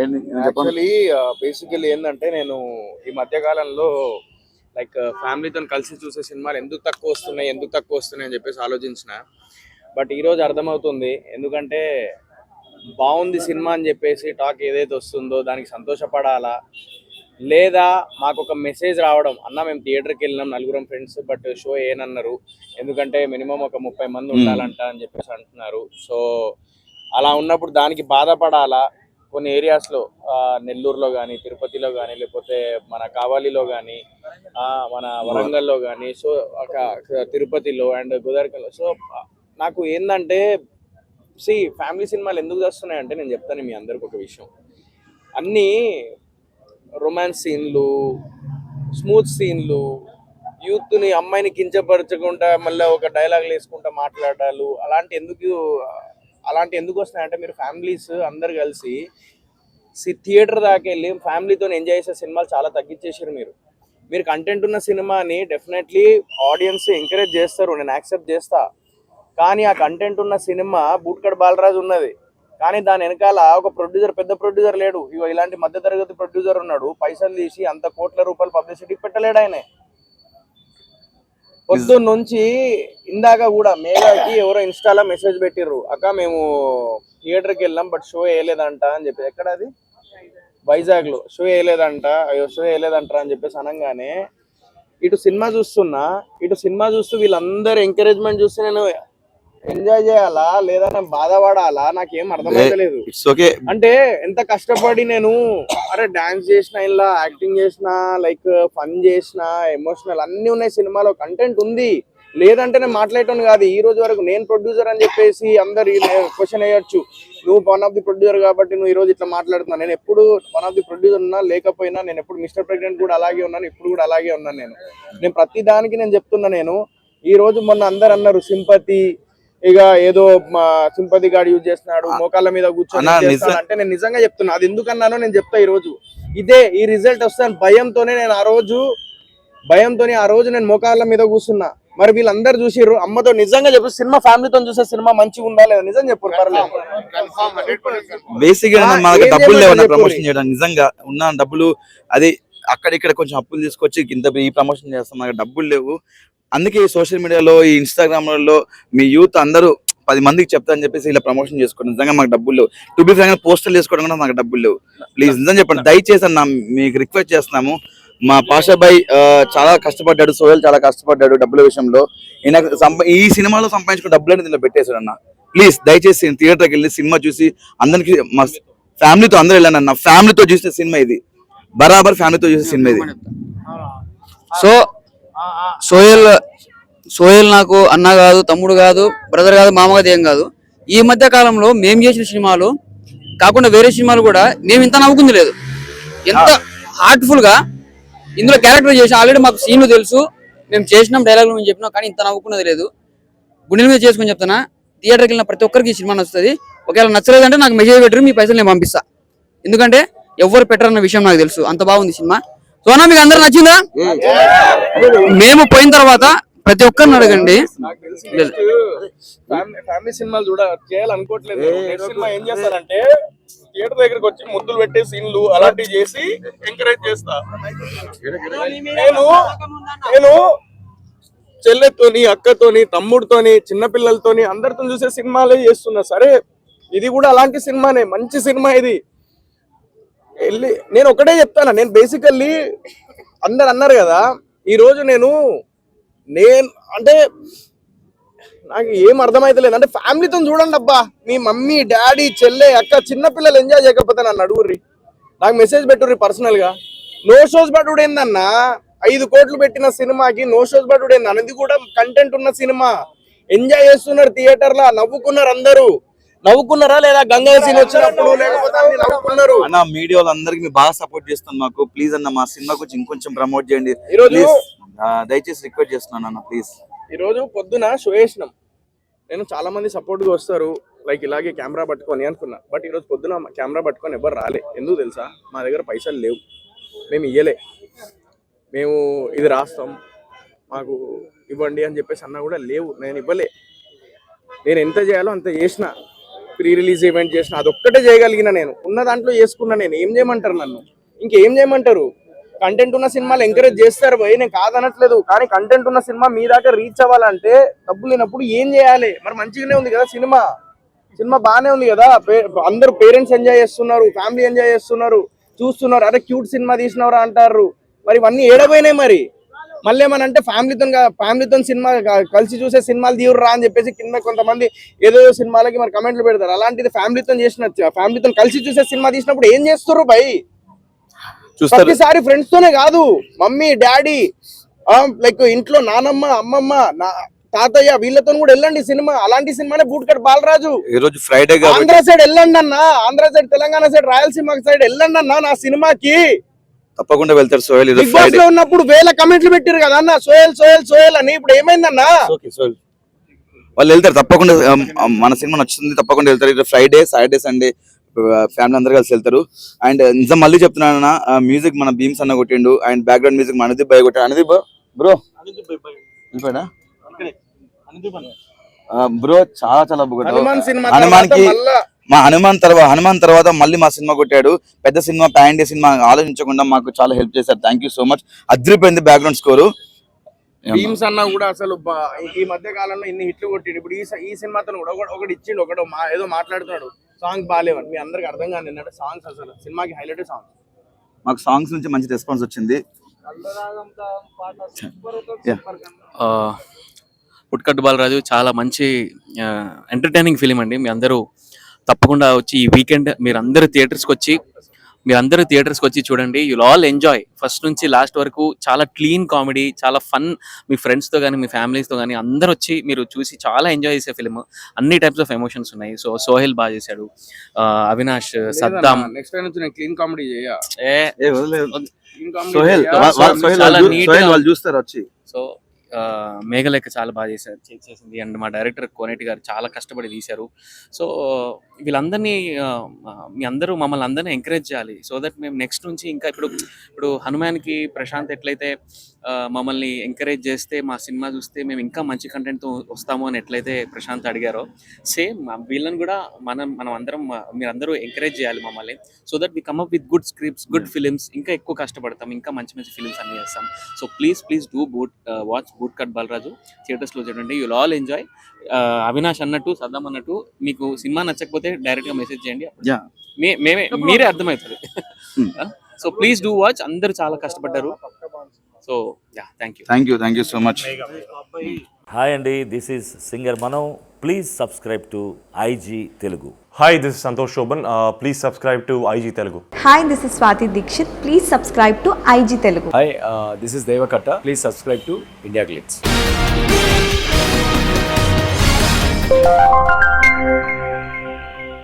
Actually basically ఏంటంటే నేను ఈ మధ్య కాలంలో లైక్ ఫ్యామిలీతో కలిసి చూసే సినిమాలు ఎందుకు తక్కువ వస్తున్నాయి ఎందుకు తక్కువ వస్తున్నాయి అని చెప్పేసి ఆలోచించిన. బట్ ఈ రోజు అర్థమవుతుంది. ఎందుకంటే బాగుంది సినిమా అని చెప్పేసి టాక్ ఏదైతే వస్తుందో దానికి సంతోషపడాలా? లేదా మాకు ఒక మెసేజ్ రావడం అన్న మేము థియేటర్కి వెళ్ళినాం నలుగురం ఫ్రెండ్స్ బట్ షో ఏనన్నారు. ఎందుకంటే మినిమం ఒక ముప్పై మంది ఉండాలంట అని చెప్పేసి అంటున్నారు. సో అలా ఉన్నప్పుడు దానికి బాధపడాలా? కొన్ని ఏరియాస్లో నెల్లూరులో కానీ తిరుపతిలో కానీ లేకపోతే మన కావాలిలో కానీ మన వరంగల్లో కానీ సో ఒక తిరుపతిలో అండ్ గోదావరిలో సో నాకు ఏంటంటే సి ఫ్యామిలీ సినిమాలు ఎందుకు వస్తున్నాయి అంటే నేను చెప్తాను మీ అందరికి ఒక విషయం. అన్నీ రొమాన్స్ సీన్లు స్మూత్ సీన్లు యూత్ని అమ్మాయిని కించపరచకుండా మళ్ళీ ఒక డైలాగులు వేసుకుంటా మాట్లాడాలు అలాంటి ఎందుకు అలాంటి ఎందుకు వస్తున్నాయంటే మీరు ఫ్యామిలీస్ అందరు కలిసి సి థియేటర్ దాకా వెళ్ళి ఫ్యామిలీతో ఎంజాయ్ చేసే సినిమాలు చాలా తగ్గించేసారు మీరు. మీరు కంటెంట్ ఉన్న సినిమాని డెఫినెట్లీ ఆడియన్స్ ఎంకరేజ్ చేస్తారు నేను యాక్సెప్ట్ చేస్తా. కానీ ఆ కంటెంట్ ఉన్న సినిమా బూట్కడ్ బాలరాజు ఉన్నది. కానీ దాని వెనకాల ఒక ప్రొడ్యూసర్ పెద్ద ప్రొడ్యూసర్ లేడు. ఇగో ఇలాంటి మధ్యతరగతి ప్రొడ్యూసర్ ఉన్నాడు. పైసలు తీసి అంత కోట్ల రూపాయలు పబ్లిసిటీకి పెట్టలేడు ఆయన. పొద్దున్న నుంచి ఇందాక కూడా మేఘాకి ఎవరో ఇన్స్టాలో మెసేజ్ పెట్టిర్రు అక్క మేము థియేటర్కి వెళ్ళాం బట్ షో వేయలేదంట అని చెప్పి. ఎక్కడ అది? వైజాగ్లో షో వేయలేదంట అయ్యో షో వేయలేదంట అని చెప్పేసి అనగానే ఇటు సినిమా చూస్తున్నా ఇటు సినిమా చూస్తూ వీళ్ళందరూ ఎంకరేజ్మెంట్ చూస్తే నేను ఎంజాయ్ చేయాలా? లేదా నేను బాధపడాలా? నాకేం అర్థమైతలేదు. ఇట్స్ ఓకే అంటే ఎంత కష్టపడి నేను అరే డాన్స్ చేసిన ఇలా యాక్టింగ్ చేసిన లైక్ ఫన్ చేసిన ఎమోషనల్ అన్ని ఉన్నాయి సినిమాలో కంటెంట్ ఉంది. లేదంటే నేను మాట్లాడటం కాదు. ఈ రోజు వరకు నేను ప్రొడ్యూసర్ అని చెప్పేసి అందరు క్వశ్చన్ వేయొచ్చు. నువ్వు వన్ ఆఫ్ ది ప్రొడ్యూసర్ కాబట్టి నువ్వు ఈ రోజు ఇట్లా మాట్లాడుతున్నావు. నేను ఎప్పుడు వన్ ఆఫ్ ది ప్రొడ్యూసర్ ఉన్నా లేకపోయినా నేను ఎప్పుడు మిస్టర్ ప్రెసిడెంట్ కూడా అలాగే ఉన్నాను. ఇప్పుడు కూడా అలాగే ఉన్నాను నేను. నేను ప్రతి దానికి నేను చెప్తున్నా నేను. ఈ రోజు మొన్న అందరు అన్నారు సింపతి ఇక ఏదో మా సింపతి గాడు యూజ్ చేస్తున్నాడు మోకాళ్ళ మీద కూర్చొని అంటే నేను నిజంగా చెప్తున్నా అది ఎందుకన్నానో నేను చెప్తా ఈ రోజు ఇదే ఈ రిజల్ట్ వస్తాను భయంతోనే నేను ఆ రోజు భయంతోనే ఆ రోజు నేను మోకాళ్ళ మీద కూర్చున్నా. మరి వీళ్ళందరూ చూసిర్రు అమ్మతో నిజంగా చెప్పు సినిమా ఫ్యామిలీతో చూసే సినిమా మంచిగా ఉందా లేదా? నిజం చెప్పు పర్లేదు. బేసిక్గా మనకి డబ్బులు లేవన్నా ప్రమోషన్ చేయడం నిజంగా ఉన్న డబ్బులు అది అక్కడ ఇక్కడ కొంచెం అప్పులు తీసుకొచ్చి ఇంత ఈ ప్రమోషన్ చేస్తాం మనకి డబ్బులు లేవు. అందుకే ఈ సోషల్ మీడియాలో ఈ ఇన్స్టాగ్రామ్లలో మీ యూత్ అందరూ పది మందికి చెప్తానని చెప్పేసి ఇలా ప్రమోషన్ చేసుకోండి నిజంగా మాకు డబ్బులు లేవు. టు బి ఫ్రాంక్ పోస్టర్లు వేసుకోవడం కూడా మాకు డబ్బులు లేవు. ప్లీజ్ నిజం చెప్పండి. దయచేసి అన్న మీకు రిక్వెస్ట్ చేస్తున్నాము. మా పాషాబాయ్ ఆ, చాలా కష్టపడ్డాడు సోయల్ చాలా కష్టపడ్డాడు డబ్బుల విషయంలో. ఈయన సంపా- ఈ సినిమాలో సంపాదించుకున్న డబ్బులు అనేది దీనిలో పెట్టేశాడు అన్న. ప్లీజ్ దయచేసి థియేటర్కి వెళ్ళి సినిమా చూసి అందరికి మా ఫ్యామిలీతో అందరూ వెళ్ళాను అన్న. ఫ్యామిలీతో చూసిన సినిమా ఇది. బరాబర్ ఫ్యామిలీతో చూసిన సినిమా ఇది సో సోయల్ సోయల్ నాకు అన్న కాదు తమ్ముడు కాదు బ్రదర్ కాదు మామ కాదు ఏం కాదు. ఈ మధ్య కాలంలో మేము చేసిన సినిమాలు కాకుండా వేరే సినిమాలు కూడా మేము ఇంత నవ్వుకుంది లేదు. ఎంత హార్ట్ఫుల్గా ఇందులో క్యారెక్టర్ చేసి ఆల్రెడీ మాకు సీన్లు తెలుసు. మేము చేసినాం డైలాగులు మేము చెప్పినాం కానీ ఇంత నవ్వుకున్నది లేదు. గుండెల మీద చేసుకొని చెప్తున్నా థియేటర్కి వెళ్ళిన ప్రతి ఒక్కరికి ఈ సినిమా నచ్చుతుంది. ఒకవేళ నచ్చలేదంటే నాకు మెసేజ్ పెట్టరు మీ పైసలు నేను పంపిస్తా. ఎందుకంటే ఎవరు పెట్టరన్న విషయం నాకు తెలుసు. అంత బాగుంది సినిమా. సోనా మీకు అందరు నచ్చిందా? మేము పోయిన తర్వాత ప్రతి ఒక్కరిని అడగండి. ఫ్యామిలీ ఫ్యామిలీ సినిమాలు చూడ చేయాలనుకోవట్లేదు సినిమా ఏం చేస్తారంటే థియేటర్ దగ్గరికి వచ్చి ముద్దులు పెట్టే సీన్లు అలాంటివి చేసి ఎంకరేజ్ చేస్తా. నేను నేను చెల్లెతోని అక్కతోని తమ్ముడితోని చిన్నపిల్లలతోని అందరితో చూసే సినిమాలే చేస్తున్నా. సరే ఇది కూడా అలాంటి సినిమానే. మంచి సినిమా ఇది. వెళ్ళి నేను ఒకటే చెప్తాను నేను బేసికల్లీ అందరు అన్నారు కదా ఈ రోజు నేను నేను అంటే నాకు ఏం అర్థమైతలేదు. అంటే ఫ్యామిలీతో చూడండి అబ్బా మీ మమ్మీ డాడీ చెల్లె అక్క చిన్న పిల్లలు ఎంజాయ్ చేయకపోతే నన్ను అడుగుర్రి. నాకు మెసేజ్ పెట్టుర్రి పర్సనల్గా. నో షోస్ బటుడు ఏందన్నా ఐదు కోట్లు పెట్టిన సినిమాకి నో షోస్ బటుడు ఏంది ఇది కూడా కంటెంట్ ఉన్న సినిమా. ఎంజాయ్ చేస్తున్నారు థియేటర్లో నవ్వుకున్నారు అందరూ. నవ్వుకున్నారా లేదా గంగా సీన్ వచ్చినప్పుడు? లేకపోతే అన్ని మీడియా వాళ్ళందరికీ మీరు బాగా సపోర్ట్ చేస్తాను మాకు. ప్లీజ్ అన్న మా సినిమా గురించి ఇంకొంచెం ప్రమోట్ చేయండి. ప్లీజ్ దయచేసి రిక్వెస్ట్ చేస్తున్నాను అన్న ప్లీజ్ ఈరోజు పొద్దున షో వేసినాం నేను చాలా మంది సపోర్ట్గా వస్తారు. లైక్ ఇలాగే కెమెరా పట్టుకొని అనుకున్నా. బట్ ఈరోజు పొద్దున కెమెరా పట్టుకొని ఎవరు రాలే. ఎందుకు తెలుసా? మా దగ్గర పైసలు లేవు. మేము ఇయ్యలే. మేము ఇది రాస్తాం. మాకు ఇవ్వండి అని చెప్పేసి అన్నా కూడా లేవు. నేను ఇవ్వలే. నేను ఎంత చేయాలో అంత చేసిన. ప్రీ రిలీజ్ ఈవెంట్ చేసిన అదొక్కటే చేయగలిగిన నేను. ఉన్న దాంట్లో చేసుకున్నా నేను. ఏం చేయమంటారు నన్ను? ఇంకేం చేయమంటారు? కంటెంట్ ఉన్న సినిమాలు ఎంకరేజ్ చేస్తారు పోయి నేను కాదనట్లేదు కానీ కంటెంట్ ఉన్న సినిమా మీ దాకా రీచ్ అవ్వాలంటే డబ్బు లేనప్పుడు ఏం చేయాలి? మరి మంచిగానే ఉంది కదా సినిమా. సినిమా బాగానే ఉంది కదా. అందరు పేరెంట్స్ ఎంజాయ్ చేస్తున్నారు ఫ్యామిలీ ఎంజాయ్ చేస్తున్నారు చూస్తున్నారు. అరే క్యూట్ సినిమా తీసినవరా అంటారు మరి ఇవన్నీ ఏడపోయినాయి మరి. మళ్ళీ ఏమనంటే ఫ్యామిలీతో ఫ్యామిలీతో సినిమా కలిసి చూసే సినిమాలు తీయరురా అని చెప్పేసి కింద కొంతమంది ఏదో సినిమాలకి మరి కమెంట్లు పెడతారు. అలాంటిది ఫ్యామిలీతో చేసిన ఫ్యామిలీతో కలిసి చూసే సినిమా తీసినప్పుడు ఏం చేస్తారు. భయ్ ప్రతిసారి ఫ్రెండ్స్ తోనే కాదు. మమ్మీ డాడీ లైక్ ఇంట్లో నానమ్మ అమ్మమ్మ నా తాతయ్య వీళ్ళతో కూడా వెళ్ళండి సినిమా. అలాంటి సినిమానే బూట్ కట్ బాలరాజు. ఈ రోజు ఫ్రైడే ఆంధ్ర సైడ్ వెళ్ళండి అన్న. Andhra side Telangana side Rayalaseema side వెళ్ళండి అన్న నా సినిమాకి. తప్పకుండా వెళ్తారు సోహెల్ బిగ్ బాస్లో ఉన్నప్పుడు వేల కమెంట్లు పెట్టారు కదా అన్న? సోయల్ సోయల్ సోయల్ అని. ఇప్పుడు ఏమైందన్నా? వాళ్ళు వెళ్తారు తప్పకుండా మన సినిమా నచ్చుతుంది తప్పకుండా వెళ్తారు. ఇది ఫ్రైడే సాటర్డే సండే ఫ్యామిలీ అందరు కలిసి వెళ్తారు. అండ్ నిజం మళ్ళీ చెప్తున్నాను మ్యూజిక్ మన భీమ్స్ అన్న కొట్టిండు అండ్ బ్యాక్గ్రౌండ్ మ్యూజిక్ మన అనుదీప్ భయ్ కొట్టాడు అనుదీప్ బ్రో బ్రో చాలా చాలా. హనుమాన్ సినిమా హనుమాన్కి తర్వాత మళ్ళా మా హనుమాన్ తర్వాత హనుమాన్ తర్వాత మళ్ళీ మా సినిమా కొట్టాడు. పెద్ద సినిమా ప్యాండే సినిమా ఆలోచించకుండా మాకు చాలా హెల్ప్ చేశారు. థ్యాంక్ యూ సో మచ్ అదిరిపోయింది బ్యాక్గ్రౌండ్ స్కోరు భీమ్స్ అన్న కూడా అసలు ఈ మధ్య కాలంలో ఇన్ని హిట్లు కొట్టిండు. ఇప్పుడు ఈ ఈ సినిమాతో కూడా ఒకటి- ఒకటి ఇచ్చిండు ఒకడు మా ఏదో మాట్లాడుతున్నాడు. సాంగ్ బాగాలేవని మీ అందరికి అర్థం ఏంటంటే సాంగ్స్ అసలు. సినిమాకి హైలైట్ సాంగ్ మాకు సాంగ్స్ నుంచి మంచి రెస్పాన్స్ వచ్చింది. పుట్కట్టు బాలరాజు చాలా మంచి ఎంటర్టైనింగ్ ఫిలిం అండి. మీ అందరూ తప్పకుండా వచ్చి ఈ వీకెండ్ మీరు అందరూ థియేటర్స్కి వచ్చి మీరు అందరూ థియేటర్స్కి వచ్చి చూడండి. యుల్ ఆల్ ఎంజాయ్ ఫస్ట్ నుంచి లాస్ట్ వరకు చాలా క్లీన్ కామెడీ చాలా ఫన్ మీ ఫ్రెండ్స్తో కానీ మీ ఫ్యామిలీస్తో కానీ అందరూ వచ్చి మీరు చూసి చాలా ఎంజాయ్ చేసే ఫిలిం అన్ని టైప్స్ ఆఫ్ ఎమోషన్స్ ఉన్నాయి. సో సోహెల్ బాగా చేశాడు. అవినాష్ సద్దాం. నెక్స్ట్ టైం నుంచి నేను క్లీన్ కామెడీ చేయ. ఏ ఏ వదిలేదు. క్లీన్ కామెడీ సోహెల్ Yeah, వా- వా- so- సోహెల్ చాలా వాళ్ళు చూ- neat సోహెల్ గా- వాళ్ళు చూస్తారు వచ్చి. సో మేఘలేఖ చాలా బాగా చేశారు చేసింది. అండ్ మా డైరెక్టర్ కోనేటి గారు చాలా కష్టపడి తీశారు. సో వీళ్ళందరినీ మీ అందరూ మమ్మల్ని అందరినీ ఎంకరేజ్ చేయాలి. సో దట్ మేము నెక్స్ట్ నుంచి ఇంకా ఇప్పుడు ఇప్పుడు హనుమాన్కి ప్రశాంత్ ఎట్లయితే మమ్మల్ని ఎంకరేజ్ చేస్తే మా సినిమా చూస్తే మేము ఇంకా మంచి కంటెంట్తో వస్తాము అని ఎట్లయితే ప్రశాంత్ అడిగారో సేమ్ వీళ్ళని కూడా మనం మనం అందరం మీరందరూ ఎంకరేజ్ చేయాలి మమ్మల్ని. So that we come up with good scripts good films ఇంకా ఎక్కువ కష్టపడతాం ఇంకా మంచి మంచి ఫిలిమ్స్ అన్ని చేస్తాం. So please please do boot watch boot cut Balaraju థియేటర్స్లో చూడండి యూల్ ఆల్ ఎంజాయ్ అవినాష్ అన్నట్టు సద్దాం అన్నట్టు మీకు సినిమా నచ్చకపోతే డైరెక్ట్గా మెసేజ్ చేయండి. మే మేమే మీరే అర్థమవుతుంది. సో ప్లీజ్ డూ వాచ్ అందరూ చాలా కష్టపడ్డారు. So yeah thank you thank you thank you so much hi అండి దిస్ ఈజ్ సింగర్ మనం please subscribe to IG Telugu Hi, this is Santosh Shoban. Uh, please subscribe to IG Telugu. Hi this is Swathi Dixit please subscribe to IG Telugu Hi, uh, this is Devakatta. Please subscribe to India Glitz. thank you.